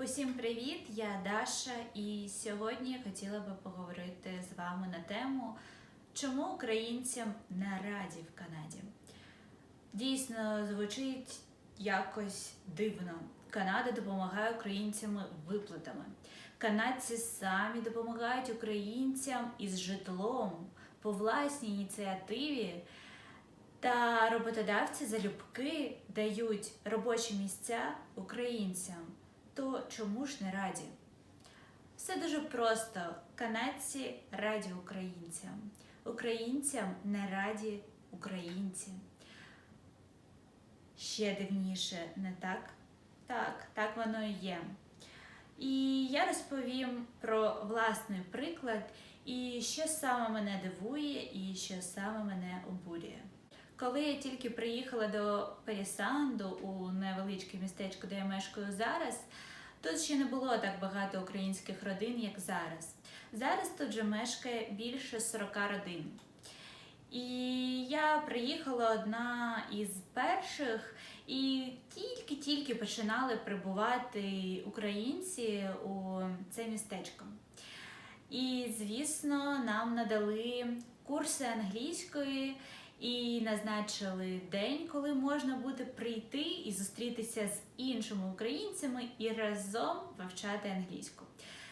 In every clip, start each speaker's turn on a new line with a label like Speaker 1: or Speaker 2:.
Speaker 1: Усім привіт! Я Даша, і сьогодні я хотіла би поговорити з вами на тему, чому українцям не раді в Канаді. Дійсно, звучить якось дивно. Канада допомагає українцям виплатами. Канадці самі допомагають українцям із житлом по власній ініціативі. Та роботодавці залюбки дають робочі місця українцям. То чому ж не раді? Все дуже просто. Канадці раді українцям. Українцям не раді українці. Ще дивніше, не так? Так, так воно і є. І я розповім про власний приклад, і що саме мене дивує, і що саме мене обурює. Коли я тільки приїхала до Перісанду у невеличке містечко, де я мешкаю зараз, тут ще не було так багато українських родин, як зараз. Зараз тут вже мешкає більше 40 родин. І я приїхала одна із перших, і тільки-тільки починали прибувати українці у це містечко. І, звісно, нам надали курси англійської і назначили день, коли можна буде прийти і зустрітися з іншими українцями і разом вивчати англійську.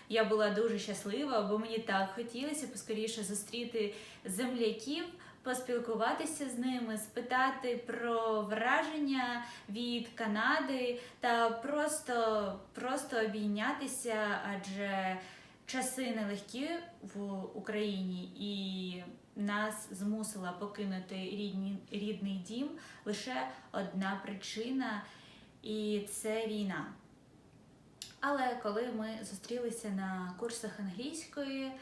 Speaker 1: Я була дуже щаслива, бо мені так хотілося поскоріше зустріти земляків, поспілкуватися з ними, спитати про враження від Канади та просто, просто обійнятися, адже часи нелегкі в Україні і нас змусила покинути рідні, рідний дім лише одна причина, і це війна. Але коли ми зустрілися на курсах англійської,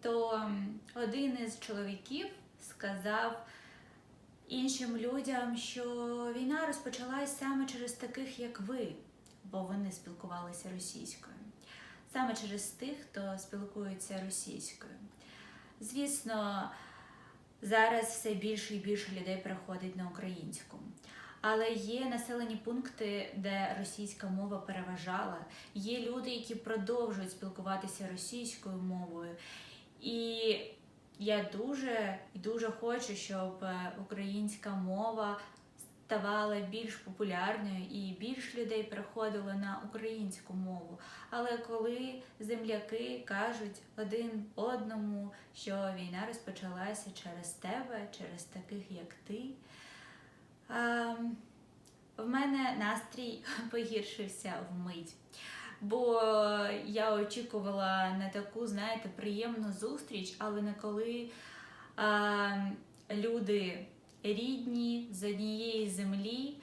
Speaker 1: то один із чоловіків сказав іншим людям, що війна розпочалась саме через таких, як ви, бо вони спілкувалися російською, саме через тих, хто спілкується російською. Звісно, зараз все більше і більше людей переходить на українську. Але є населені пункти, де російська мова переважала. Є люди, які продовжують спілкуватися російською мовою. І я дуже і дуже хочу, щоб українська мова ставала більш популярною і більш людей переходило на українську мову. Але коли земляки кажуть один одному, що війна розпочалася через тебе, через таких як ти. А, в мене настрій погіршився вмить. Бо я очікувала на таку, знаєте, приємну зустріч, але не коли а, люди рідні з однієї землі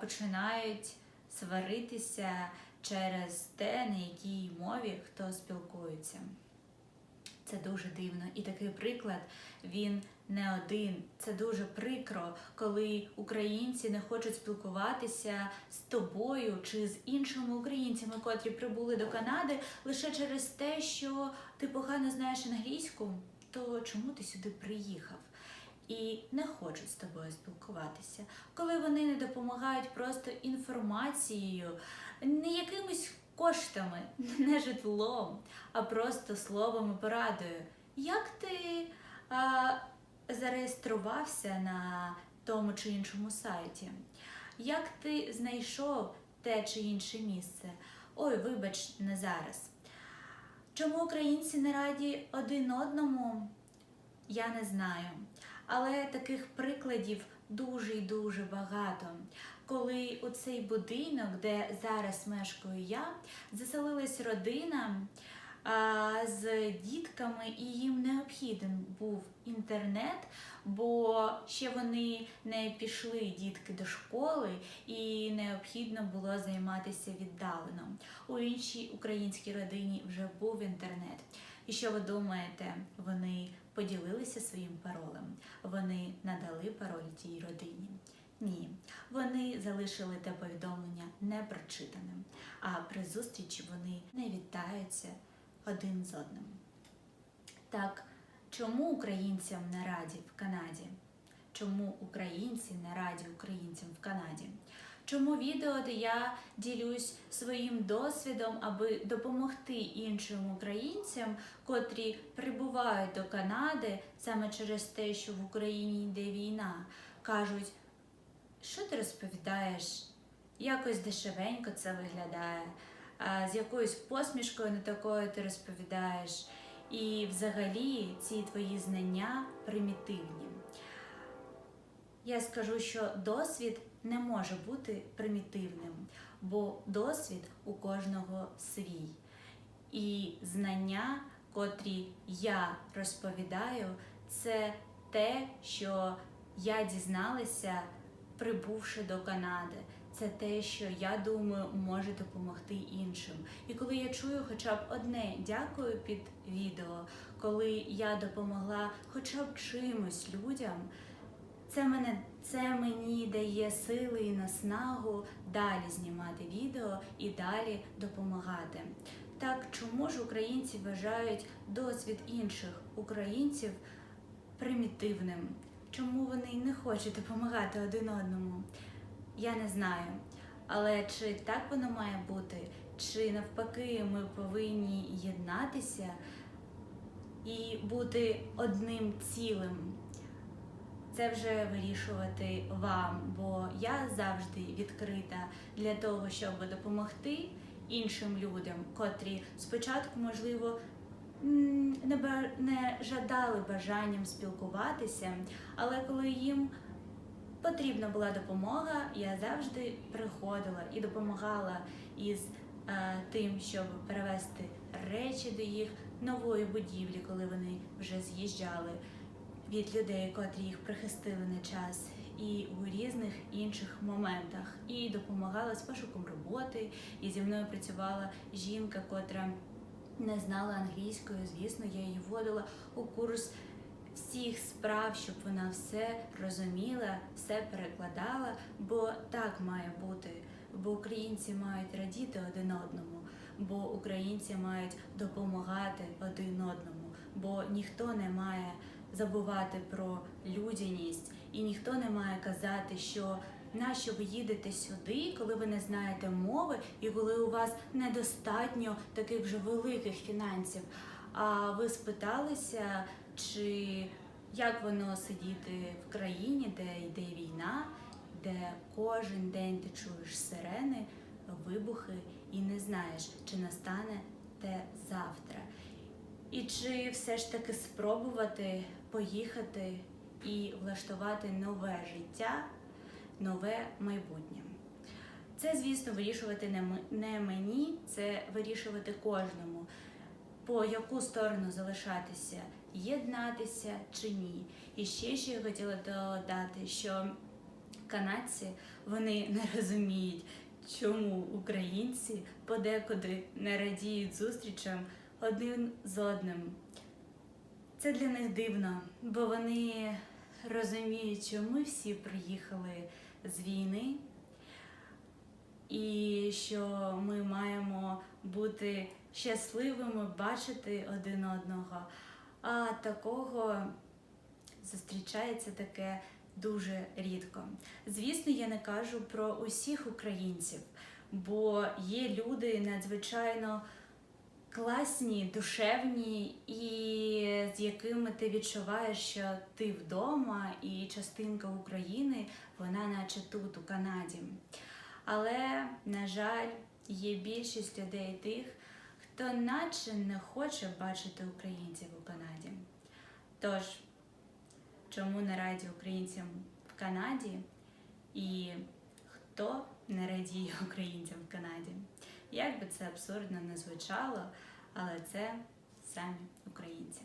Speaker 1: починають сваритися через те, на якій мові хто спілкується. Це дуже дивно. І такий приклад він не один. Це дуже прикро, коли українці не хочуть спілкуватися з тобою чи з іншими українцями, котрі прибули до Канади лише через те, що ти погано знаєш англійську, то чому ти сюди приїхав? І не хочуть з тобою спілкуватися, коли вони не допомагають просто інформацією, не якимось коштами, не житлом, а просто словом і порадою. Як ти а, зареєструвався на тому чи іншому сайті? Як ти знайшов те чи інше місце? Ой, вибач, не зараз. Чому українці не раді один одному? Я не знаю. Але таких прикладів дуже і дуже багато. Коли у цей будинок, де зараз мешкаю я, заселилась родина а, з дітками, і їм необхіден був інтернет, бо ще вони не пішли дітки до школи, і необхідно було займатися віддалено. У іншій українській родині вже був інтернет. І що ви думаєте, вони поділилися своїм паролем? Вони надали пароль тій родині? Ні, вони залишили те повідомлення непрочитаним, а при зустрічі вони не вітаються один з одним. Так, чому українцям не раді в Канаді? Чому українці не раді українцям в Канаді? Чому відео, де я ділюсь своїм досвідом, аби допомогти іншим українцям, котрі прибувають до Канади саме через те, що в Україні йде війна, кажуть, що ти розповідаєш? Якось дешевенько це виглядає, з якоюсь посмішкою не такою ти розповідаєш. І взагалі ці твої знання примітивні. Я скажу, що досвід не може бути примітивним, бо досвід у кожного свій. І знання, котрі я розповідаю, це те, що я дізналася, прибувши до Канади. Це те, що я думаю, може допомогти іншим. І коли я чую хоча б одне дякую під відео, коли я допомогла хоча б чимось людям, це мене це мені дає сили і наснагу далі знімати відео і далі допомагати. Так чому ж українці вважають досвід інших українців примітивним? Чому вони не хочуть допомагати один одному? Я не знаю. Але чи так воно має бути, чи навпаки ми повинні єднатися і бути одним цілим? Це вже вирішувати вам, бо я завжди відкрита для того, щоб допомогти іншим людям, котрі спочатку, можливо, не, жадали бажанням спілкуватися, але коли їм потрібна була допомога, я завжди приходила і допомагала із е, тим, щоб перевести речі до їх нової будівлі, коли вони вже з'їжджали від людей, котрі їх прихистили на час, і у різних інших моментах. І допомагала з пошуком роботи. І зі мною працювала жінка, котра не знала англійської. Звісно, я її вводила у курс всіх справ, щоб вона все розуміла, все перекладала, бо так має бути. Бо українці мають радіти один одному, бо українці мають допомагати один одному, бо ніхто не має забувати про людяність, і ніхто не має казати, що нащо ви їдете сюди, коли ви не знаєте мови, і коли у вас недостатньо таких вже великих фінансів. А ви спиталися, чи як воно сидіти в країні, де йде війна, де кожен день ти чуєш сирени, вибухи і не знаєш, чи настане те завтра. І чи все ж таки спробувати поїхати і влаштувати нове життя, нове майбутнє? Це, звісно, вирішувати не мені, це вирішувати кожному, по яку сторону залишатися, єднатися чи ні. І ще ще я хотіла додати, що канадці вони не розуміють, чому українці подекуди не радіють зустрічам один з одним. Це для них дивно, бо вони розуміють, що ми всі приїхали з війни, і що ми маємо бути щасливими, бачити один одного. А такого зустрічається таке дуже рідко. Звісно, я не кажу про усіх українців, бо є люди надзвичайно класні, душевні, і з якими ти відчуваєш, що ти вдома, і частинка України, вона наче тут, у Канаді. Але, на жаль, є більшість людей тих, хто наче не хоче бачити українців у Канаді. Тож, чому не раді українцям в Канаді і хто не радіє українцям в Канаді? Як би це абсурдно не звучало, але це самі українці.